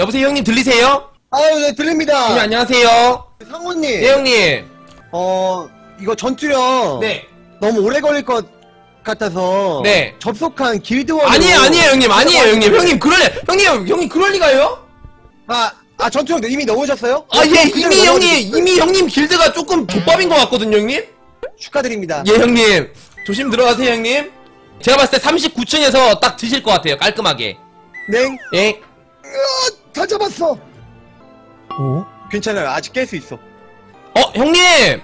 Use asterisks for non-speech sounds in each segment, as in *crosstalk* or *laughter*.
여보세요 형님 들리세요? 아유, 네, 들립니다. 형님 안녕하세요. 상호님. 네 형님. 어, 이거 전투력. 네. 너무 오래 걸릴 것 같아서. 네. 접속한 길드원. 아니에요 아니에요 형님 아니에요 형님 형님 그럴 형님 형님 그럴 리가요? 아, 아, 전투력 이미 넣으셨어요? 아 예 이미 형님. 이미 형님 길드가 조금 족밥인 것 같거든요 형님. 축하드립니다. 예 형님 조심 들어가세요 형님. 제가 봤을 때 39층에서 딱 드실 것 같아요 깔끔하게. 네. 예. 으아, 다 잡았어. 오? 괜찮아요. 아직 깰 수 있어. 어 형님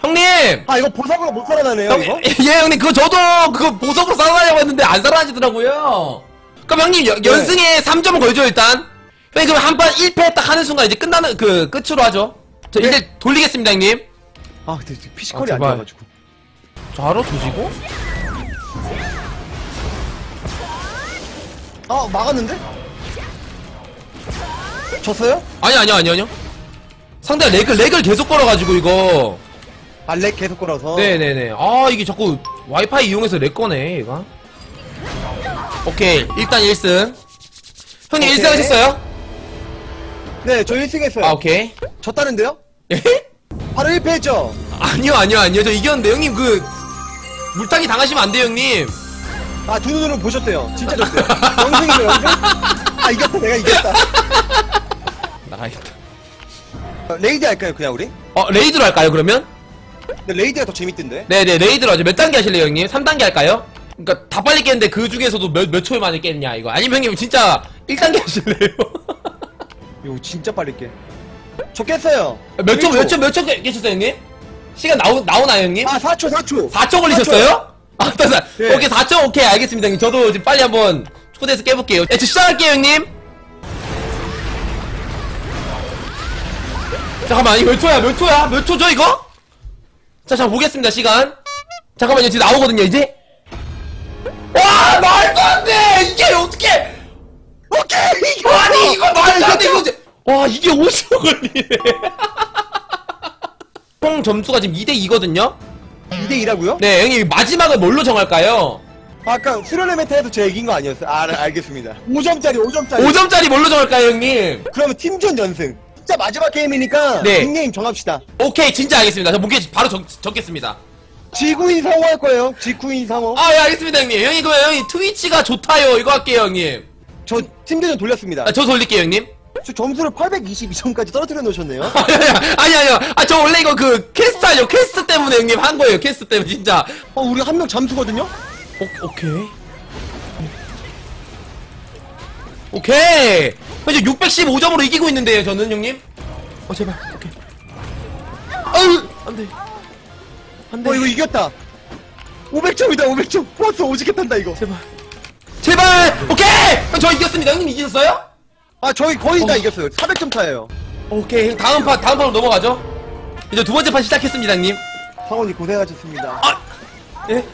형님. 아, 이거 보석으로 못 살아나네요, 형, 이거? *laughs* 예 형님 그거 저도 그거 보석으로 살아나려고 했는데 안 살아나지더라고요. 그럼 형님 여- 네. 연승에 3점 걸죠 일단. 형님 그럼 한 판 1패 딱 하는 순간 이제 끝나는 그 끝으로 하죠. 저 네. 이제 돌리겠습니다 형님. 아, 근데 피지컬이 아, 안 제발. 좋아가지고. 바로 조지고. 아, 막았는데? 졌어요? 아니 아니 아니 아니요. 상대가 렉을 렉을 계속 걸어가지고 이거. 아, 렉 계속 걸어서. 네네네. 아 이게 자꾸 와이파이 이용해서 렉 거네 얘가. 오케이 일단 1승. 형님 오케이. 1승 하셨어요? 네, 저 1승 했어요. 아 오케이. 졌다는데요? 예? 바로 1패 했죠? 아니요 아니요 아니요 저 이겼는데 형님 그 물타기 당하시면 안 돼요 형님. 아, 두 눈으로 보셨대요. 진짜 졌대요. 영승이죠, 영승? 아, 이겼다, 내가 이겼다. *laughs* 나가야겠다. 어, 레이드 할까요, 그냥 우리? 어 레이드로 할까요 그러면? 근데 레이드가 더 재밌던데? 네네 레이드로 하죠. 몇 단계 하실래요 형님? 3단계 할까요? 그러니까 다 빨리 깼는데 그 중에서도 몇, 몇 초에 만에 깼냐 이거 아니면 형님 진짜 1단계 하실래요? 이거 진짜 빨리 깨. 저 깼어요. 몇 초, 1초. 몇 초, 몇초 깨셨어요, 형님? 시간 나오, 나오나요, 형님? 아, 4초, 4초. 4초 걸리셨어요? 아, 또 사, 네. 오케이, 4초, 오케이, 알겠습니다, 형님. 저도 지금 빨리 한번 초대해서 깨볼게요. 네, 저 시작할게요, 형님. 잠깐만, 이거 몇 초야, 몇 초야? 몇 초죠, 이거? 자, 잠깐 보겠습니다, 시간. 잠깐만요, 지금 나오거든요, 이제? 와, 말도 안 돼! 이게 어떻게! 오케이! 이겨! 아니, 이거 말도 안 돼, 이거 이제! 와, 이게 50초 걸리네. *laughs* 총 점수가 지금 2대2거든요? 2대2라고요? 네, 형님, 마지막을 뭘로 정할까요? 아까 수련회 메타에서 제가 이긴 거 아니었어요? 아, 알겠습니다. 5점짜리, 5점짜리. 5점짜리 뭘로 정할까요, 형님? 그러면 팀전 연승. 진짜 마지막 게임이니까 네. 닉네임 정합시다. 오케이, 진짜 알겠습니다. 저 목에 바로 적, 적겠습니다. 지구인 상호 할 거예요. 지구인 상호. 아, 예, 알겠습니다, 형님. 형님, 그러면 형님, 트위치가 좋다요. 이거 할게요, 형님. 저 팀전 돌렸습니다. 아, 저 돌릴게요, 형님. 저 점수를 822점까지 떨어뜨려 놓으셨네요. *laughs* 아니, 아니, 아니, 아니. 아, 저 원래 이거 그, 퀘스트 하죠. 퀘스트 때문에 형님 한 거예요. 퀘스트 때문에, 진짜. 어, 우리 한 명 잠수거든요? 오, 오케이. 오케이. 현재 615점으로 이기고 있는데요, 저는 형님. 어, 제발. 오케이. 아유, 안 돼. 안 돼. 어, 이거 이겼다. 500점이다, 500점. 플러스 오지게 탄다, 이거. 제발. 제발! 오케이! 형, 저 이겼습니다. 형님 이기셨어요? 아, 저희 거의 다 어. 이겼어요. 400점 차예요. 오케이. 형, 다음 판, 다음 판으로 넘어가죠. 이제 두 번째 판 시작했습니다, 형님. 상원이 고생하셨습니다. 아! 예?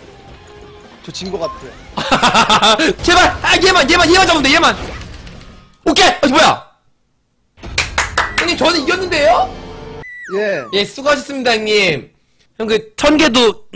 저 진 거 같아요. *laughs* 제발! 아, 얘만, 얘만, 얘만 잡으면 돼, 얘만! 오케이! 아, 뭐야! 형님, 저는 이겼는데요? 예. 예, 수고하셨습니다, 형님. 형, 그, 천 개도,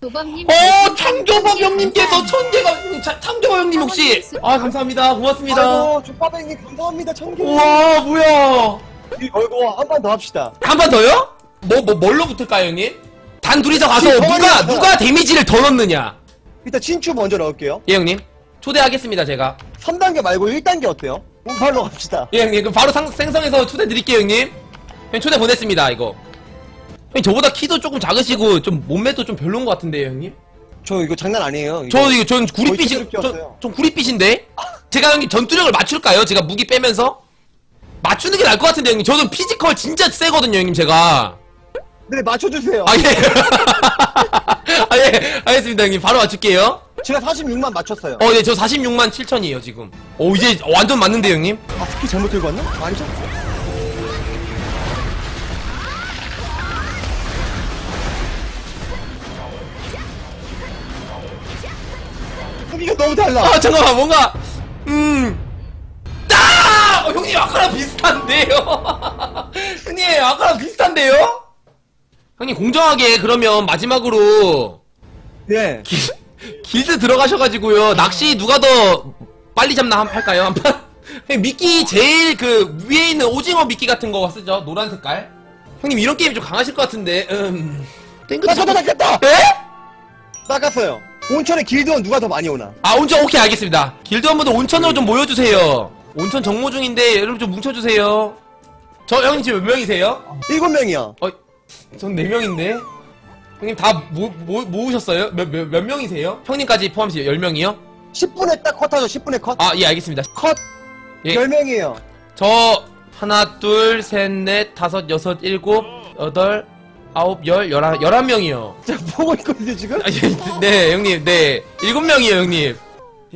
도범님 어, 창조법 형님께서 천 개가, 자- 창조법 형님 혹시. 아, 감사합니다. 고맙습니다. 아이고, 조빠뱅님 감사합니다. 천 개. 우와, 뭐야. 이 걸고 한 판 더 합시다. 한 판 더요? 뭐, 뭐, 뭘로 붙을까요, 형님? 단 둘이서 가서 지금 누가, 누가 데미지를 더 넣느냐. 일단 친추 먼저 넣을게요. 예, 형님. 초대하겠습니다, 제가. 3단계 말고 1단계 어때요? 운팔로 갑시다. 예, 형님. 그럼 바로 상, 생성해서 초대 드릴게요, 형님. 형, 초대 보냈습니다, 이거. 형님, 저보다 키도 조금 작으시고, 좀, 몸매도 좀 별론 것 같은데요, 형님? 저 이거 장난 아니에요. 이거. 저 이거 전 구릿빛이. 전 구릿빛인데 제가 형님 전투력을 맞출까요? 제가 무기 빼면서 맞추는 게 나을 것 같은데 형님 저는 피지컬 진짜 세거든요 형님 제가 네, 맞춰주세요. 아 예 *laughs* 아 예 알겠습니다 형님 바로 맞출게요 제가 46만 맞췄어요. 어 네 저 46만 7천이에요 지금 오 이제 완전 맞는데 형님 아, 스키 잘못 들고 왔나? 아니죠? 이게 너무 달라. 아 잠깐만 뭔가 음 아! 어, 형님 아까랑 비슷한데요 *laughs* 형님 아까랑 비슷한데요 형님 공정하게 그러면 마지막으로 예. 길, 길드 들어가셔가지고요 낚시 누가 더 빨리 잡나 한 할까요 한판 형님 미끼 제일 그 위에 있는 오징어 미끼 같은 거 쓰죠 노란 색깔 형님 이런 게임 좀 강하실 것 같은데 음나 저도 낚였다! 에? 낚았어요. 온천에 길드원 누가 더 많이 오나? 아 온천 오케이 알겠습니다 길드 한번더 온천으로 좀 모여주세요 온천 정모 중인데 여러분 좀 뭉쳐주세요 저 형님 지금 몇 명이세요? 일곱 명이요. 어, 전 4명인데 형님 다 모, 모, 모으셨어요? 몇, 몇, 몇 명이세요? 형님까지 포함해서 10명이요? 10분에 딱 컷하죠, 10분에 컷. 아 예 알겠습니다 컷! 예. 10명이에요. 저 하나 둘 셋 넷 다섯 여섯 일곱 여덟 아홉 열 열한 열한 명이요. 제가 보고 있거든요, 지금? 아, 예, 네 형님 네 일곱 명이요 형님.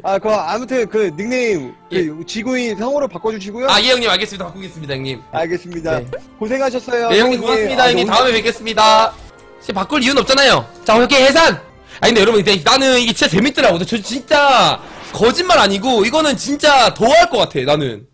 아, 그, 아무튼 그 닉네임, 그 지구인 성으로 바꿔주시고요. 아 예 형님 알겠습니다 바꾸겠습니다 형님. 알겠습니다. 네. 고생하셨어요. 네 형님. 고맙습니다 아, 형님 너무- 다음에 뵙겠습니다. 바꿀 이유는 없잖아요. 자 이렇게 해산. 아니 근데 여러분 근데 나는 이게 진짜 재밌더라고. 저 진짜 거짓말 아니고 이거는 진짜 더 할 것 같아 나는.